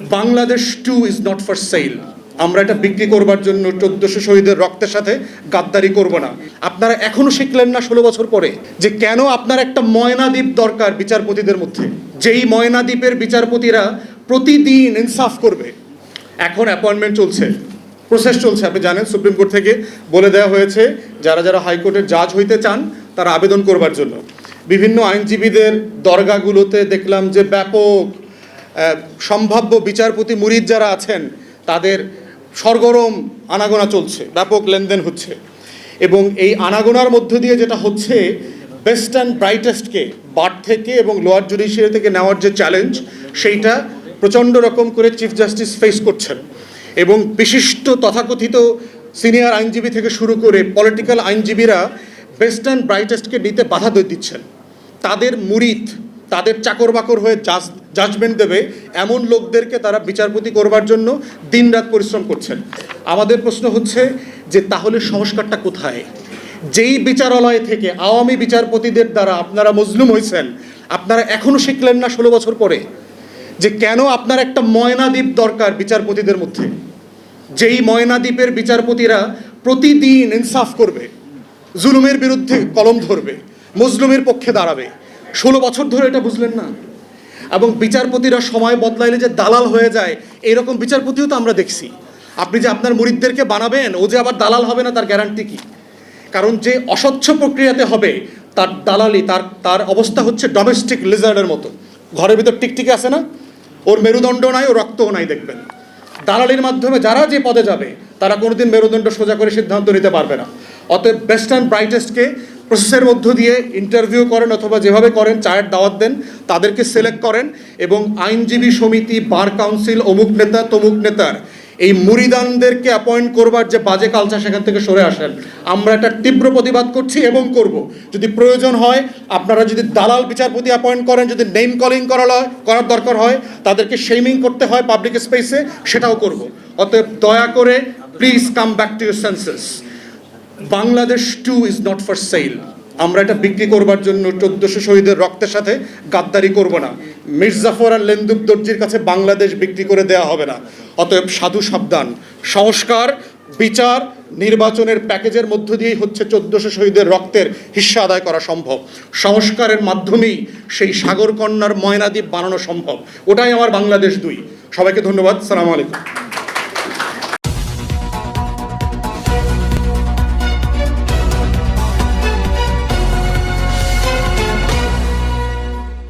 Bangladesh too is not for sale আমরা এটা বিক্রি করবার জন্য চোদ্দশো শহীদের রক্তের সাথে গাদ্দারি করব না। আপনারা এখনও শিখলেন না ষোলো বছর পরে যে কেন আপনার একটা ময়নাদ্বীপ দরকার বিচারপতিদের মধ্যে। যেই ময়নাদ্বীপের বিচারপতিরা প্রতিদিন ইনসাফ করবে। এখন অ্যাপয়েন্টমেন্ট চলছে। প্রসেস চলছে। আপনি জানেন, সুপ্রিম কোর্ট থেকে বলে দেওয়া হয়েছে, যারা যারা হাইকোর্টের জাজ হইতে চান, তারা আবেদন করবার জন্য। বিভিন্ন আইনজীবীদের দরগাগুলোতে দেখলাম যে ব্যাপক সম্ভাব্য বিচারপতি মুরিদ যারা আছেন, তাদের সরগরম আনাগোনা চলছে, ব্যাপক লেনদেন হচ্ছে। এবং এই আনাগোনার মধ্য দিয়ে যেটা হচ্ছে, বেস্ট অ্যান্ড ব্রাইটেস্টকে বার থেকে এবং লোয়ার জুডিশিয়ারি থেকে নেওয়ার যে চ্যালেঞ্জ, সেইটা প্রচণ্ড রকম করে চিফ জাস্টিস ফেস করছেন। এবং বিশিষ্ট তথাকথিত সিনিয়র আইনজীবী থেকে শুরু করে পলিটিক্যাল আইনজীবীরা বেস্ট অ্যান্ড ব্রাইটেস্টকে নিতে বাধা দিচ্ছেন। তাদের মুরিদ, তাদের চাকর বাকর হয়ে জাজ জাজমেন্ট দেবে, এমন লোকদেরকে তারা বিচারপতি করবার জন্য দিনরাত পরিশ্রম করছেন। আমাদের প্রশ্ন হচ্ছে যে, তাহলে সংস্কারটা কোথায়? যেই বিচারালয় থেকে আওয়ামী বিচারপতিদের দ্বারা আপনারা মজলুম হয়েছেন আপনারা এখনও শিখলেন না ষোলো বছর পরে যে, কেন আপনার একটা ময়নাদ্বীপ দরকার বিচারপতিদের মধ্যে? যেই ময়নাদ্বীপের বিচারপতিরা প্রতিদিন ইনসাফ করবে, জুলুমের বিরুদ্ধে কলম ধরবে, মজলুমের পক্ষে দাঁড়াবে। ষোলো বছর ধরে এটা বুঝলেন না? এবং বিচারপতিরা সময় বদলাইলে যে দালাল হয়ে যায়, এরকম বিচারপতিও তো আমরা দেখছি। আপনি যে আপনার মুরিদদেরকে বানাবেন, ও যে আবার দালাল হবে না, তার গ্যারান্টি কি? কারণ যে অস্বচ্ছ প্রক্রিয়াতে হবে, তার দালালি, তার তার অবস্থা হচ্ছে ডোমেস্টিক লিজার্ডের মতো। ঘরের ভিতর টিকটিকে আছে না? ওর মেরুদণ্ড নাই ও রক্তও নাই, দেখবেন। দালালির মাধ্যমে যারা যে পদে যাবে, তারা কোনোদিন মেরুদণ্ড সোজা করে সিদ্ধান্ত নিতে পারবে না। অতএব বেস্ট অ্যান্ড ব্রাইটেস্টকে প্রসেসের মধ্য দিয়ে ইন্টারভিউ করেন অথবা যেভাবে করেন, চায়ের দাওয়াত দেন, তাদেরকে সিলেক্ট করেন এবং আইনজীবী সমিতি, বার কাউন্সিল অমুক নেতা, তমুক নেতার এই মুরিদানদেরকে অ্যাপয়েন্ট করবার যে বাজে কালচার সেখান থেকে সরে আসেন। আমরা একটা তীব্র প্রতিবাদ করছি এবং করব। যদি প্রয়োজন হয়, আপনারা যদি দালাল বিচারপতি অ্যাপয়েন্ট করেন, যদি নেম কলিং করা করার দরকার হয়, তাদেরকে শেমিং করতে হয় পাবলিক স্পেসে সেটাও করব। অতএব দয়া করে please come back to your senses Bangladesh too is not for sale আমরা এটা বিক্রি করবার জন্য চোদ্দশো শহীদের রক্তের সাথে গাদ্দারি করব না। মির্জাফর আর লেন্দুব দর্জির কাছে বাংলাদেশ বিক্রি করে দেওয়া হবে না। অতএব সাধু সাবধান। সংস্কার, বিচার, নির্বাচনের প্যাকেজের মধ্য দিয়েই হচ্ছে চোদ্দশো শহীদের রক্তের হিস্সা আদায় করা সম্ভব। সংস্কারের মাধ্যমেই সেই সাগরকন্যার ময়নাদ্বীপ বানানো সম্ভব। ওটাই আমার বাংলাদেশ দুই। সবাইকে ধন্যবাদ। সালাম আলাইকুম।